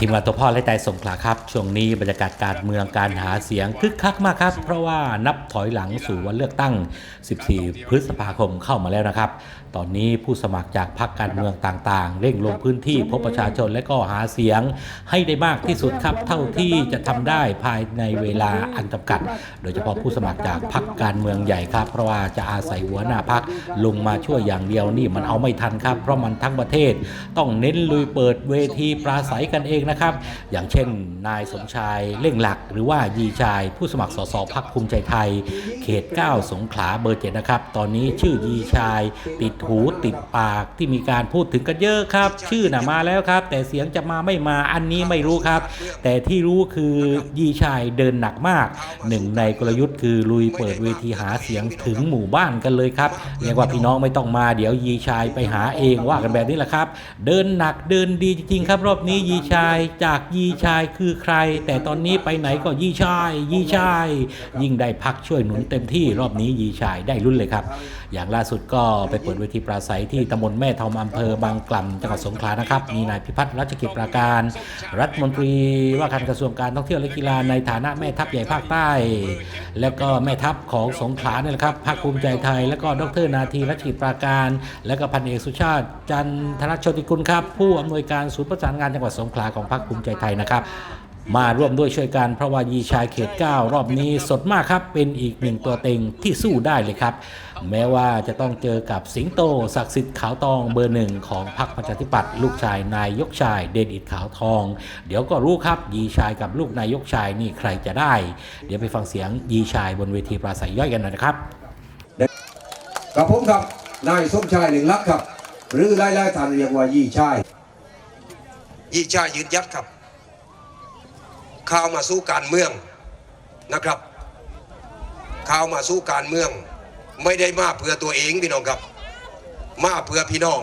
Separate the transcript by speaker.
Speaker 1: ทีมงานตัวพ่อและใจสงขลาครับ ช่วงนี้บรรยากาศการเมืองการหาเสียงคึกคักมากครับ เพราะว่านับถอยหลังสู่วันเลือกตั้ง 14 พฤษภาคมเข้ามาแล้วนะครับ ตอนนี้ผู้สมัครจากพรรคการเมืองต่างๆ เร่งลงพื้นที่พบประชาชนและก็หาเสียงให้ได้มากที่สุดครับ เท่าที่จะทำได้ภายในเวลาอันจำกัด โดยเฉพาะผู้สมัครจากพรรคการเมืองใหญ่ครับ เพราะว่าจะอาศัยหัวหน้าพรรคลงมาช่วยอย่างเดียวนี่มันเอาไม่ทันครับ เพราะมันทั้งประเทศ ต้องเน้นลุยเปิดเวทีปราศยกันเองนะครับ อย่างเช่น นายสมชายเล่งหลัก หรือว่ายีชาย ผู้สมัครสสพักภูมิใจไทย เขต 9 สงขลาเบอร์เจ็ดนะครับ ตอนนี้ชื่อยีชาย ติดหูติดปากที่มีการพูดถึงกันเยอะครับ ชื่อน่ะมาแล้วครับ แต่เสียงจะมาไม่มาอันนี้ไม่รู้ครับ แต่ที่รู้คือยีชายเดินหนักมากหนึ่งในกลยุทธ์คือลุยเปิดเวทีหาเสียงถึงหมู่บ้านกันเลยครับเรียกว่าพี่น้องไม่ต้องมาเดี๋ยวยีชายไปหาเองว่ากันแบบนี้แหละครับ เดินหนักเดินดีจริงๆครับ รอบนี้ยีชาย จากยีชายคือใคร แต่ตอนนี้ไปไหนก็ยีชาย ยีชาย ยิ่งได้พักช่วยหนุนเต็มที่รอบนี้ยีชายได้รุ่นเลยครับ อย่างล่าสุดก็ไปเปิดเวทีปราศัยที่ตำบลแม่ทอมอำเภอบางกล่ำจังหวัดสงขลานะครับ มีนายพิพัฒน์รัชกิจประการ รัฐมนตรีว่าการกระทรวงการท่องเที่ยวและกีฬาในฐานะแม่ทัพใหญ่ภาคใต้ แล้วก็แม่ทัพของสงขลาเนี่ยแหละครับภาคภูมิใจไทย แล้วก็ดรนาทีรัชกิจประการ แล้วก็พันเอกสุชาติ จันทรชติกุลครับ ผู้อำนวยการศูนย์ประสานงานจังหวัดสงขลาของพรรคภูมิใจไทยนะครับ มาร่วมด้วยช่วยกันเพราะว่ายีชายเขต 9 รอบนี้สดมากครับเป็นอีกหนึ่งตัวเต็งที่สู้ได้เลยครับ แม้ว่าจะต้องเจอกับสิงโตศักดิ์สิทธิ์ขาวทองเบอร์หนึ่งของพรรคประชาธิปัตย์ลูกชายนายยกชายเดนอิดขาวทอง เดี๋ยวก็รู้ครับยีชายกับลูกนายยกชายนี่ใครจะได้ เดี๋ยวไปฟังเสียงยีชายบนเวทีปราศัยย่อยกันหน่อยนะครับ
Speaker 2: กับผมครับนายสมชายหนึ่งลักครับ หรือไล่ไล่ท่านเรียกว่ายี่ชาย
Speaker 3: ยี่ชายยืนยัดครับ เข้ามาสู้การเมืองนะครับ เข้ามาสู้การเมือง ไม่ได้มาเพื่อตัวเองพี่น้องครับ มาเพื่อพี่น้อง